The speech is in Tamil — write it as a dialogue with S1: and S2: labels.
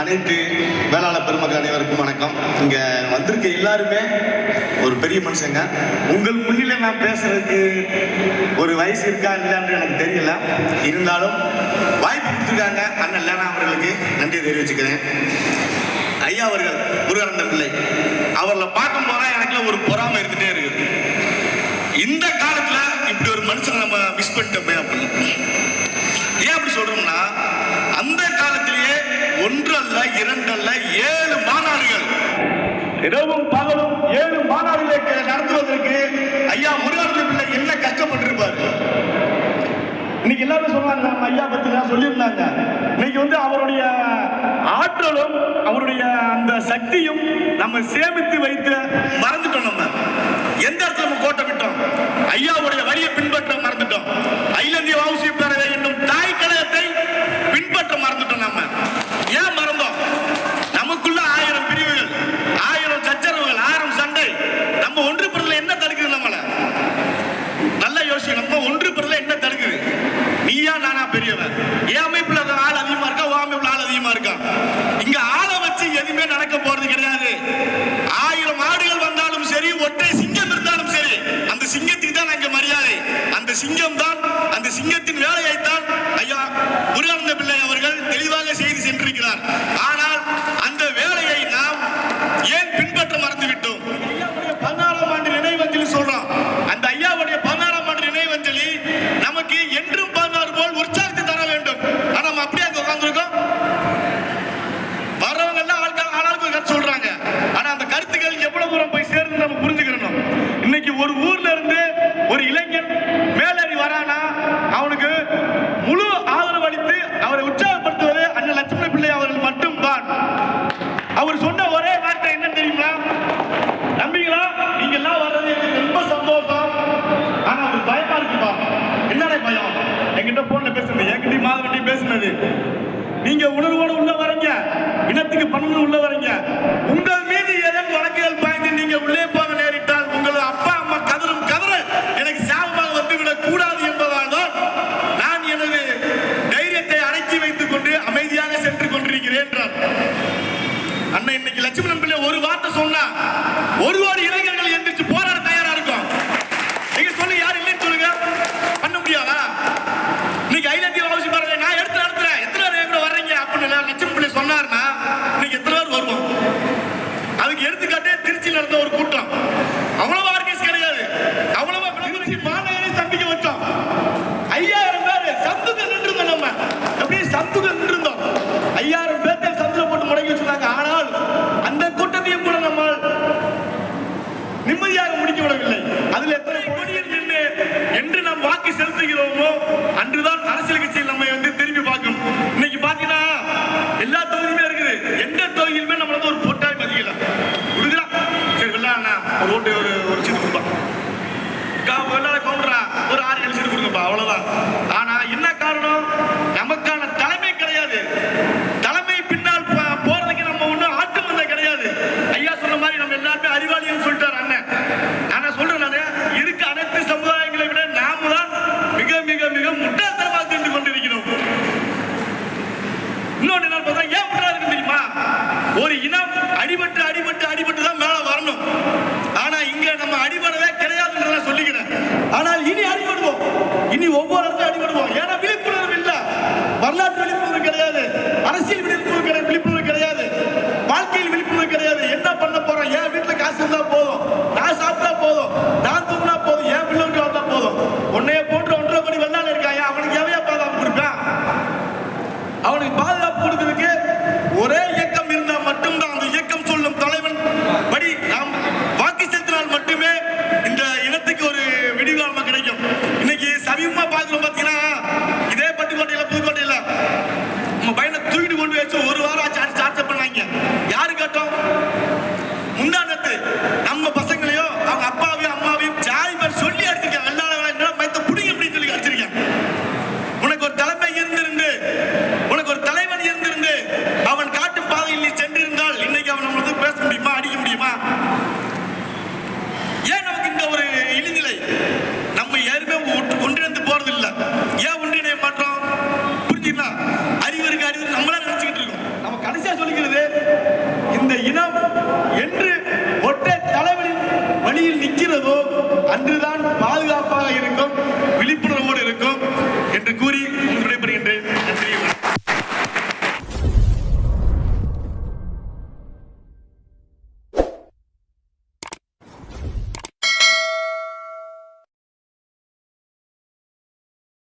S1: அனைத்து வேளாண் பெருமக்கள் அனைவருக்கும் வணக்கம். இங்கே வந்திருக்க எல்லாருமே ஒரு பெரிய மனுஷங்க. உங்கள் முன்னில நான் பேசுறதுக்கு ஒரு வயசு இருக்கா இல்லைன்னு எனக்கு தெரியல. இருந்தாலும் வாய்ப்பு கொடுத்துருக்காங்க அண்ணன் லேனா அவர்களுக்கு நன்றியை தெரிவிச்சுக்கிறேன். ஐயா அவர்கள் முருகானந்த பிள்ளை அவர்களை பார்க்கும் போதான் எனக்குள்ள ஒரு பொறாமை இருந்துகிட்டே இருக்குது இந்த காலத்தில் இப்படி ஒரு மனுஷன் நம்ம மிஸ் பண்ணிட்டோமே ஒன்றல்ல இரண்டல்ல ஏழு மாநாடுகள். இரவும் பகலும் ஏழு மாநாடுகளை நடத்துவதற்கு ஐயா முருகானந்த பிள்ளை என்ன கஷ்டப்பட்டிருப்பார்? இன்னைக்கு எல்லாரும் சொன்னாங்க நம்ம ஐயா பத்தி நான் சொல்லியிருந்தாங்க. இன்னைக்கு வந்து அவருடைய ஆற்றலும் அவருடைய அந்த சக்தியும் நம்ம சேமித்து வைத்து மறந்துட்டோம் நம்ம. சிங்கம் தான் அந்த சிங்கத்தின் வேலையைத்தான் ஐயா முருகானந்த பிள்ளை அவர்கள் தெளிவாக செய்து சென்றிருக்கிறார். ஆனால் அந்த வேலையை நாம் ஏன் பின்பற்ற மறந்துவிட்டோம்? பதினாறாம் ஆண்டு நினைவஞ்சலி சொல்றோம் அந்த ஐயாவுடைய பதினாறாம் ஆண்டு நினைவஞ்சலி நமக்கு என்றும் பதினாறு போல் உற்சாகத்தை தர வேண்டும். ஆனா நம்ம அப்படியே அங்க உட்கார்ந்துருக்கோம். வரவங்க எல்லாம் ஆட்கள் ஆளாளுக்கு கருத்து சொல்றாங்க. ஆனா அந்த கருத்துக்கள் எவ்வளவு தூரம் போய் சேர்ந்து நம்ம புரிஞ்சுக்கணும் இன்னைக்கு ஒரு ஊர்ல இருந்து ஒரு இளைஞன் மேல சொன்னது. நீங்க உணர்வோடு உள்ள வரீங்க. இனத்துக்கு பணம் உள்ள வரீங்க. உங்கள் மீது ஏதேனும் வழக்குகள் பாய்ந்து நீங்க உள்ளே போக நேரிட்டால் உங்கள் அப்பா அம்மா கதறும் கதற எனக்கு சாபமாக வந்துவிடக் கூடாது என்பதால் நான் எனது தைரியத்தை அடக்கி வைத்துக் கொண்டு அமைதியாக சென்று கொண்டிருக்கிறேன் என்றார். அண்ணன் இன்னைக்கு லட்சுமணன் பிள்ளை ஒரு வார்த்தை சொன்னா ஒரு ஒரு இளைஞர்கள் எந்திரிச்சு போற Happy birthday! இன்னொன்று என்ன பார்த்தா ஏன் தெரியுமா? ஒரு இனம் அடிபட்டு
S2: அன்றுதான்